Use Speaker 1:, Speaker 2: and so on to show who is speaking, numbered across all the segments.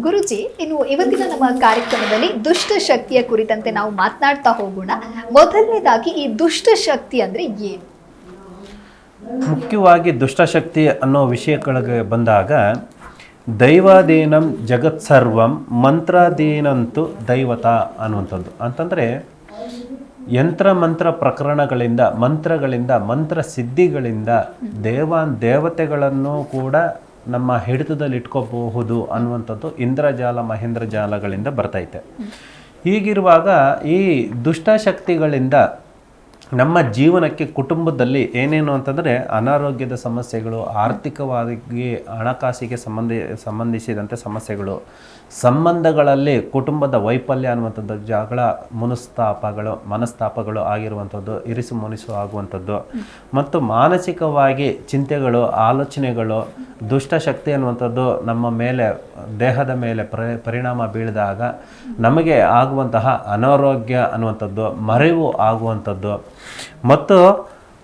Speaker 1: ಗುರುಜಿ, ಇನ್ನು ಇವತ್ತಿನ ನಮ್ಮ ಕಾರ್ಯಕ್ರಮದಲ್ಲಿ ದುಷ್ಟ ಶಕ್ತಿಯ ಕುರಿತಂತೆ ನಾವು ಮಾತನಾಡ್ತಾ ಹೋಗೋಣ. ಮೊದಲನೇದಾಗಿ ಈ ದುಷ್ಟ ಶಕ್ತಿ ಅಂದ್ರೆ ಏನು?
Speaker 2: ಮುಖ್ಯವಾಗಿ ದುಷ್ಟಶಕ್ತಿ ಅನ್ನೋ ವಿಷಯಗಳಿಗೆ ಬಂದಾಗ, ದೈವಾಧೀನಂ ಜಗತ್ಸರ್ವಂ ಮಂತ್ರಾಧೀನಂತು ದೈವತ ಅನ್ನುವಂಥದ್ದು. ಅಂತಂದರೆ, ಯಂತ್ರ ಮಂತ್ರ ಪ್ರಕರಣಗಳಿಂದ, ಮಂತ್ರಗಳಿಂದ, ಮಂತ್ರ ಸಿದ್ಧಿಗಳಿಂದ ದೇವಾನ್ ದೇವತೆಗಳನ್ನು ಕೂಡ ನಮ್ಮ ಹಿಡಿತದಲ್ಲಿ ಇಟ್ಕೋಬಹುದು ಅನ್ನುವಂಥದ್ದು ಇಂದ್ರಜಾಲ ಮಹೇಂದ್ರ ಜಾಲಗಳಿಂದ ಬರ್ತೈತೆ ಹೀಗಿರುವಾಗ ಈ ದುಷ್ಟಶಕ್ತಿಗಳಿಂದ ನಮ್ಮ ಜೀವನಕ್ಕೆ ಕುಟುಂಬದಲ್ಲಿ ಏನೇನು ಅಂತಂದರೆ ಅನಾರೋಗ್ಯದ ಸಮಸ್ಯೆಗಳು, ಆರ್ಥಿಕವಾಗಿ ಹಣಕಾಸಿಗೆ ಸಂಬಂಧ, ಸಂಬಂಧಿಸಿದಂತೆ ಸಮಸ್ಯೆಗಳು, ಸಂಬಂಧಗಳಲ್ಲಿ ಕುಟುಂಬದ ವೈಫಲ್ಯ ಅನ್ನುವಂಥದ್ದು, ಜಗಳ, ಮನಸ್ತಾಪಗಳು ಮನಸ್ತಾಪಗಳು ಆಗಿರುವಂಥದ್ದು, ಇರಿಸು ಮುನಿಸು ಆಗುವಂಥದ್ದು. ಮತ್ತು ಮಾನಸಿಕವಾಗಿ ಚಿಂತೆಗಳು, ಆಲೋಚನೆಗಳು ದುಷ್ಟಶಕ್ತಿ ಅನ್ನುವಂಥದ್ದು ನಮ್ಮ ಮೇಲೆ, ದೇಹದ ಮೇಲೆ ಪರಿ, ಪರಿಣಾಮ ಬೀಳಿದಾಗ ನಮಗೆ ಆಗುವಂತಹ ಅನಾರೋಗ್ಯ ಅನ್ನುವಂಥದ್ದು, ಮರೆವು ಆಗುವಂಥದ್ದು. ಮತ್ತು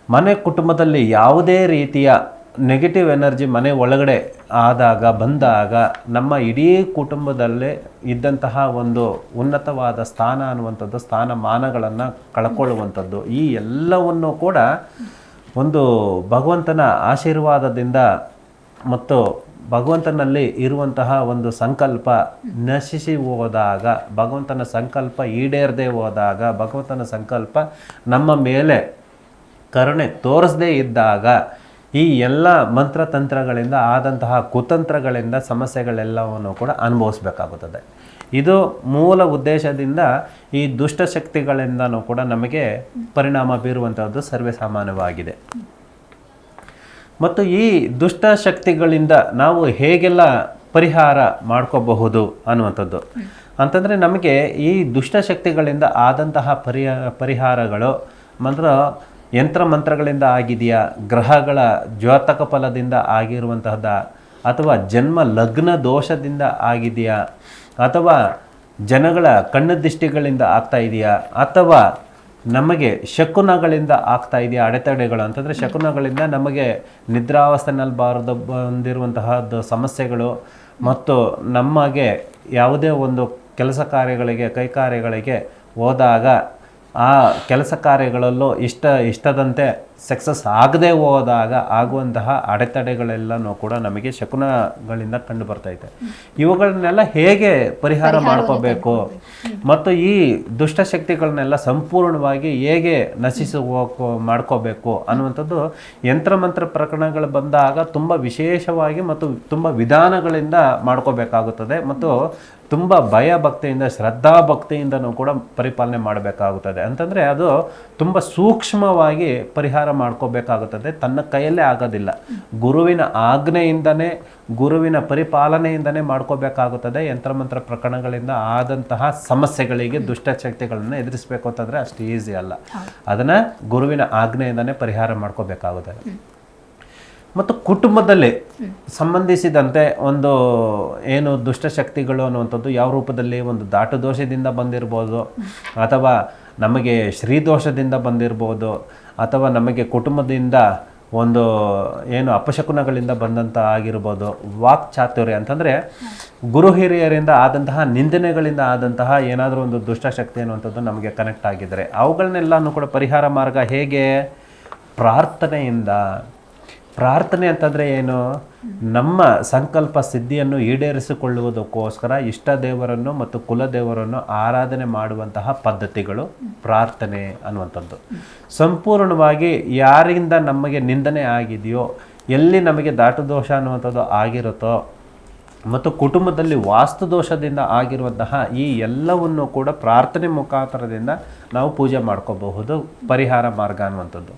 Speaker 2: ಮನೆ ಕುಟುಂಬದಲ್ಲಿ ಯಾವುದೇ ರೀತಿಯ ನೆಗೆಟಿವ್ ಎನರ್ಜಿ ಮನೆ ಒಳಗಡೆ ಆದಾಗ, ಬಂದಾಗ ನಮ್ಮ ಇಡೀ ಕುಟುಂಬದಲ್ಲೇ ಇದ್ದಂತಹ ಒಂದು ಉನ್ನತವಾದ ಸ್ಥಾನ ಅನ್ನುವಂಥದ್ದು, ಸ್ಥಾನಮಾನಗಳನ್ನು ಕಳ್ಕೊಳ್ಳುವಂಥದ್ದು. ಈ ಎಲ್ಲವನ್ನು ಕೂಡ ಒಂದು ಭಗವಂತನ ಆಶೀರ್ವಾದದಿಂದ ಮತ್ತು ಭಗವಂತನಲ್ಲಿ ಇರುವಂತಹ ಒಂದು ಸಂಕಲ್ಪ ನಶಿಸಿ ಹೋದಾಗ, ಭಗವಂತನ ಸಂಕಲ್ಪ ಈಡೇರದೆ ಹೋದಾಗ, ಭಗವಂತನ ಸಂಕಲ್ಪ ನಮ್ಮ ಮೇಲೆ ಕರುಣೆ ತೋರಿಸದೇ ಇದ್ದಾಗ, ಈ ಎಲ್ಲ ಮಂತ್ರತಂತ್ರಗಳಿಂದ ಆದಂತಹ ಕುತಂತ್ರಗಳಿಂದ ಸಮಸ್ಯೆಗಳೆಲ್ಲವನ್ನು ಕೂಡ ಅನುಭವಿಸಬೇಕಾಗುತ್ತದೆ. ಇದು ಮೂಲ ಉದ್ದೇಶದಿಂದ ಈ ದುಷ್ಟಶಕ್ತಿಗಳಿಂದನೂ ಕೂಡ ನಮಗೆ ಪರಿಣಾಮ ಬೀರುವಂಥದ್ದು ಸರ್ವೇ ಸಾಮಾನ್ಯವಾಗಿದೆ ಮತ್ತು ಈ ದುಷ್ಟ ಶಕ್ತಿಗಳಿಂದ ನಾವು ಹೇಗೆಲ್ಲ ಪರಿಹಾರ ಮಾಡ್ಕೋಬಹುದು ಅನ್ನುವಂಥದ್ದು. ಅಂತಂದರೆ ನಮಗೆ ಈ ದುಷ್ಟಶಕ್ತಿಗಳಿಂದ ಆದಂತಹ ಪರಿಹ ಪರಿಹಾರಗಳು ಮಂತ್ರ, ಯಂತ್ರ ಮಂತ್ರಗಳಿಂದ ಆಗಿದೆಯಾ, ಗ್ರಹಗಳ ಜ್ಯೋತಕ ಫಲದಿಂದ ಆಗಿರುವಂತಹದ್ದ ಅಥವಾ ಜನ್ಮ ಲಗ್ನ ದೋಷದಿಂದ ಆಗಿದೆಯಾ, ಅಥವಾ ಜನಗಳ ಕಣ್ಣು ದೃಷ್ಟಿಗಳಿಂದ ಆಗ್ತಾ ಇದೆಯಾ, ಅಥವಾ ನಮಗೆ ಶಕುನಗಳಿಂದ ಆಗ್ತಾ ಇದೆಯಾ, ಅಡೆತಡೆಗಳು? ಅಂತಂದರೆ ಶಕುನಗಳಿಂದ ನಮಗೆ ನಿದ್ರಾವಸ್ಥೆನಲ್ಲಿ ಬಾರದು ಬಂದಿರುವಂತಹ ಸಮಸ್ಯೆಗಳು ಮತ್ತು ನಮಗೆ ಯಾವುದೇ ಒಂದು ಕೆಲಸ ಕಾರ್ಯಗಳಿಗೆ, ಕೈ ಕಾರ್ಯಗಳಿಗೆ ಹೋದಾಗ ಆ ಕೆಲಸ ಕಾರ್ಯಗಳಲ್ಲೂ ಇಷ್ಟ, ಇಷ್ಟದಂತೆ ಸಕ್ಸಸ್ ಆಗದೆ ಹೋದಾಗ ಆಗುವಂತಹ ಅಡೆತಡೆಗಳೆಲ್ಲನೂ ಕೂಡ ನಮಗೆ ಶಕುನಗಳಿಂದ ಕಂಡು ಬರ್ತೈತೆ ಇವುಗಳನ್ನೆಲ್ಲ ಹೇಗೆ ಪರಿಹಾರ ಮಾಡ್ಕೋಬೇಕು? ಮತ್ತು ಈ ದುಷ್ಟಶಕ್ತಿಗಳನ್ನೆಲ್ಲ ಸಂಪೂರ್ಣವಾಗಿ ಹೇಗೆ ನಶಿಸಿ ಹೋಗೋ ಮಾಡ್ಕೋಬೇಕು ಅನ್ನುವಂಥದ್ದು ಯಂತ್ರಮಂತ್ರ ಪ್ರಕರಣಗಳು ಬಂದಾಗ ತುಂಬ ವಿಶೇಷವಾಗಿ ಮತ್ತು ತುಂಬ ವಿಧಾನಗಳಿಂದ ಮಾಡ್ಕೋಬೇಕಾಗುತ್ತದೆ ಮತ್ತು ತುಂಬ ಭಯ ಭಕ್ತಿಯಿಂದ ಶ್ರದ್ಧಾ ಭಕ್ತಿಯಿಂದನೂ ಕೂಡ ಪರಿಪಾಲನೆ ಮಾಡಬೇಕಾಗುತ್ತದೆ. ಅಂತಂದರೆ ಅದು ತುಂಬ ಸೂಕ್ಷ್ಮವಾಗಿ ಪರಿಹಾರ ಮಾಡ್ಕೋಬೇಕಾಗುತ್ತದೆ. ತನ್ನ ಕೈಯಲ್ಲೇ ಆಗೋದಿಲ್ಲ. ಗುರುವಿನ ಆಜ್ಞೆಯಿಂದನೇ, ಗುರುವಿನ ಪರಿಪಾಲನೆಯಿಂದನೇ ಮಾಡ್ಕೋಬೇಕಾಗುತ್ತದೆ. ಯಂತ್ರಮಂತ್ರ ಪ್ರಕರಣಗಳಿಂದ ಆದಂತಹ ಸಮಸ್ಯೆಗಳಿಗೆ, ದುಷ್ಟಶಕ್ತಿಗಳನ್ನು ಎದುರಿಸಬೇಕು ಅಂತಂದರೆ ಅಷ್ಟು ಈಸಿ ಅಲ್ಲ. ಅದನ್ನು ಗುರುವಿನ ಆಜ್ಞೆಯಿಂದನೇ ಪರಿಹಾರ ಮಾಡ್ಕೋಬೇಕಾಗುತ್ತದೆ. ಮತ್ತು ಕುಟುಂಬದಲ್ಲಿ ಸಂಬಂಧಿಸಿದಂತೆ ಒಂದು ಏನು ದುಷ್ಟಶಕ್ತಿಗಳು ಅನ್ನುವಂಥದ್ದು ಯಾವ ರೂಪದಲ್ಲಿ ಒಂದು ದಾಟು ದೋಷದಿಂದ ಬಂದಿರ್ಬೋದು, ಅಥವಾ ನಮಗೆ ಶ್ರೀದೋಷದಿಂದ ಬಂದಿರ್ಬೋದು ಅಥವಾ ನಮಗೆ ಕುಟುಂಬದಿಂದ ಒಂದು ಏನು ಅಪಶಕುನಗಳಿಂದ ಬಂದಂಥ ಆಗಿರ್ಬೋದು ವಾಕ್ ಚಾತುರ್ಯ ಅಂತಂದರೆ ಗುರು ಹಿರಿಯರಿಂದ ಆದಂತಹ ನಿಂದನೆಗಳಿಂದ ಆದಂತಹ ಏನಾದರೂ ಒಂದು ದುಷ್ಟಶಕ್ತಿ ಅನ್ನುವಂಥದ್ದು ನಮಗೆ ಕನೆಕ್ಟ್ ಆಗಿದ್ದರೆ ಅವುಗಳನ್ನೆಲ್ಲನೂ ಕೂಡ ಪರಿಹಾರ ಮಾರ್ಗ ಹೇಗೆ? ಪ್ರಾರ್ಥನೆಯಿಂದ. ಪ್ರಾರ್ಥನೆ ಅಂತಂದರೆ ಏನು? ನಮ್ಮ ಸಂಕಲ್ಪ ಸಿದ್ಧಿಯನ್ನು ಈಡೇರಿಸಿಕೊಳ್ಳುವುದಕ್ಕೋಸ್ಕರ ಇಷ್ಟ ದೇವರನ್ನು ಮತ್ತು ಕುಲದೇವರನ್ನು ಆರಾಧನೆ ಮಾಡುವಂತಹ ಪದ್ಧತಿಗಳು ಪ್ರಾರ್ಥನೆ ಅನ್ನುವಂಥದ್ದು. ಸಂಪೂರ್ಣವಾಗಿ ಯಾರಿಂದ ನಮಗೆ ನಿಂದನೆ ಆಗಿದೆಯೋ, ಎಲ್ಲಿ ನಮಗೆ ದಾಟು ದೋಷ ಅನ್ನುವಂಥದ್ದು ಆಗಿರುತ್ತೋ ಮತ್ತು ಕುಟುಂಬದಲ್ಲಿ ವಾಸ್ತು ದೋಷದಿಂದ ಆಗಿರುವಂತಹ ಈ ಎಲ್ಲವನ್ನು ಕೂಡ ಪ್ರಾರ್ಥನೆ ಮುಖಾಂತರದಿಂದ ನಾವು ಪೂಜೆ ಮಾಡ್ಕೋಬಹುದು. ಪರಿಹಾರ ಮಾರ್ಗ ಅನ್ನುವಂಥದ್ದು.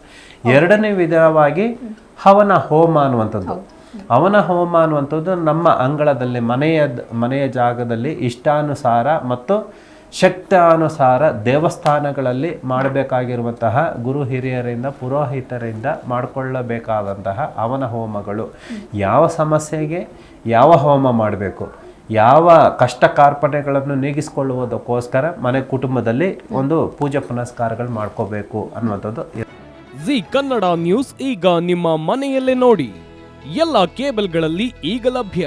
Speaker 2: ಎರಡನೇ ವಿಧವಾಗಿ ಹವನ ಹೋಮ ಅನ್ನುವಂಥದ್ದು. ಅವನ ಹೋಮ ಅನ್ನುವಂಥದ್ದು ನಮ್ಮ ಅಂಗಳದಲ್ಲಿ, ಮನೆಯ ಮನೆಯ ಜಾಗದಲ್ಲಿ ಇಷ್ಟಾನುಸಾರ ಮತ್ತು ಶಕ್ತಾನುಸಾರ ದೇವಸ್ಥಾನಗಳಲ್ಲಿ ಮಾಡಬೇಕಾಗಿರುವಂತಹ ಗುರು ಹಿರಿಯರಿಂದ, ಪುರೋಹಿತರಿಂದ ಮಾಡಿಕೊಳ್ಳಬೇಕಾದಂತಹ ಅವನ ಹೋಮಗಳು. ಯಾವ ಸಮಸ್ಯೆಗೆ ಯಾವ ಹೋಮ ಮಾಡಬೇಕು? ಯಾವ ಕಷ್ಟ ಕಾರ್ಪಣ್ಯಗಳನ್ನು ನೀಗಿಸಿಕೊಳ್ಳುವುದಕ್ಕೋಸ್ಕರ ಮನೆ ಕುಟುಂಬದಲ್ಲಿ ಒಂದು ಪೂಜೆ ಪುನಸ್ಕಾರಗಳು ಮಾಡ್ಕೋಬೇಕು ಅನ್ನುವಂಥದ್ದು
Speaker 3: ಜಿ ಕನ್ನಡ ನ್ಯೂಸ್ ಈಗ ನಿಮ್ಮ ಮನೆಯಲ್ಲೇ ನೋಡಿ. ಎಲ್ಲ ಕೇಬಲ್ಗಳಲ್ಲಿ ಈಗ ಲಭ್ಯ.